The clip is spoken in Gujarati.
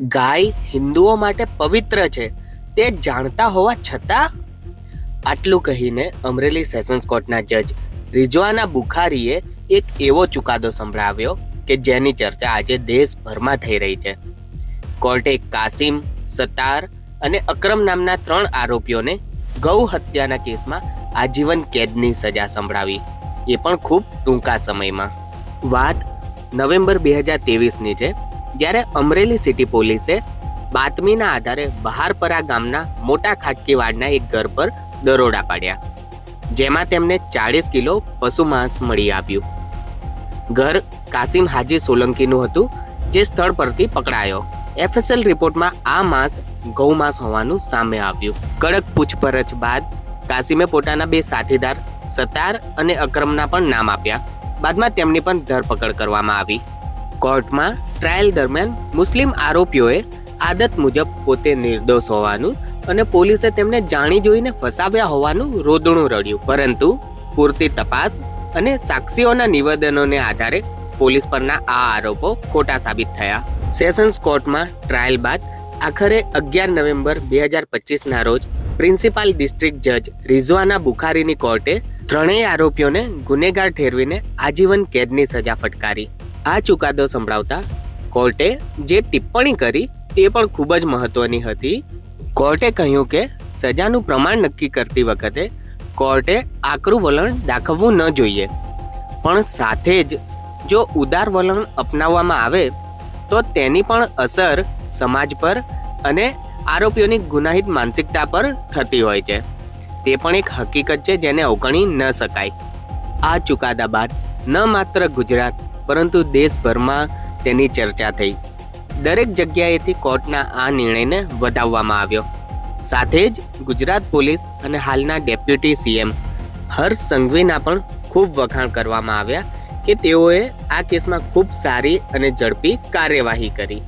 ગાય હિન્દુઓ માટે પવિત્ર છે, તે જાણતા હોવા છતાં આટલું કહીને અમરેલી સેશન્સ કોર્ટના જજ રિજવાના બુખારીએ એક એવો ચુકાદો સંભળાવ્યો કે જેની ચર્ચા આજે દેશભરમાં થઈ રહી છે. કોર્ટે કાસિમ સતાર અને અક્રમ નામના ત્રણ આરોપીઓને ગૌ હત્યાના કેસમાં આજીવન કેદની સજા સંભળાવી. એ પણ ખૂબ ટૂંકા સમયમાં. વાત નવેમ્બર બે હજાર તેવીસની છે. જ્યારે અમરેલી સિટી પોલીસે બાતમીના આધારે બહારપરા ગામના મોટા ખાટકીવાડના એક ઘર પર દરોડા પાડ્યા, જેમાં તેમને ચાળીસ કિલો પશુ માંસ મળી આવ્યું. ઘર કાસિમ હાજી સોલંકીનું હતું, જે સ્થળ પરથી પકડાયો. એફએસએલ રિપોર્ટમાં આ માંસ ગૌમાંસ હોવાનું સામે આવ્યું. કડક પૂછપરછ બાદ કાસિમે પોતાના બે સાથીદાર સતાર અને અક્રમના પણ નામ આપ્યા. બાદમાં તેમની પણ ધરપકડ કરવામાં આવી. કોર્ટમાં ટ્રાયલ દરમિયાન મુસ્લિમ આરોપીઓએ આદત મુજબ પોતે નિર્દોષ હોવાનું અને પોલીસે તેમને જાણી જોઈને ફસાવ્યા હોવાનું રોદણું રડ્યું. પરંતુ પૂરતી તપાસ અને સાક્ષીઓના નિવેદનોને આધારે પોલીસ પરના આ આરોપો ખોટા સાબિત થયા. સેશન્સ કોર્ટમાં ટ્રાયલ બાદ આખરે અગિયાર નવેમ્બર બે હજાર પચીસના રોજ પ્રિન્સિપાલ ડિસ્ટ્રિક્ટ જજ રિઝવાના બુખારીની કોર્ટે ત્રણેય આરોપીઓને ગુનેગાર ઠેરવીને આજીવન કેદની સજા ફટકારી. આ ચુકાદો સંભળાવતા કોર્ટે જે ટિપ્પણી કરી તે પણ ખૂબ જ મહત્વની હતી. કોર્ટે કહ્યું કે સજાનું પ્રમાણ નક્કી કરતી વખતે કોર્ટે આકરું વલણ દાખવવું ન જોઈએ. પણ સાથે જ જો ઉદાર વલણ અપનાવવામાં આવે, તો તેની પણ અસર સમાજ પર અને આરોપીઓની ગુનાહિત માનસિકતા પર થતી હોય છે. તે પણ એક હકીકત છે જેને અવગણી ન શકાય. આ ચુકાદા બાદ ન માત્ર ગુજરાત, પરંતુ દેશભરમાં તેની ચર્ચા થઈ. દરેક જગ્યાએથી કોર્ટના આ નિર્ણયને વધાવવામાં આવ્યો. સાથે જ ગુજરાત પોલીસ અને હાલના ડેપ્યુટી સીએમ હર્ષ સંઘવીના પણ ખૂબ વખાણ કરવામાં આવ્યા કે તેઓએ આ કેસમાં ખૂબ સારી અને ઝડપી કાર્યવાહી કરી.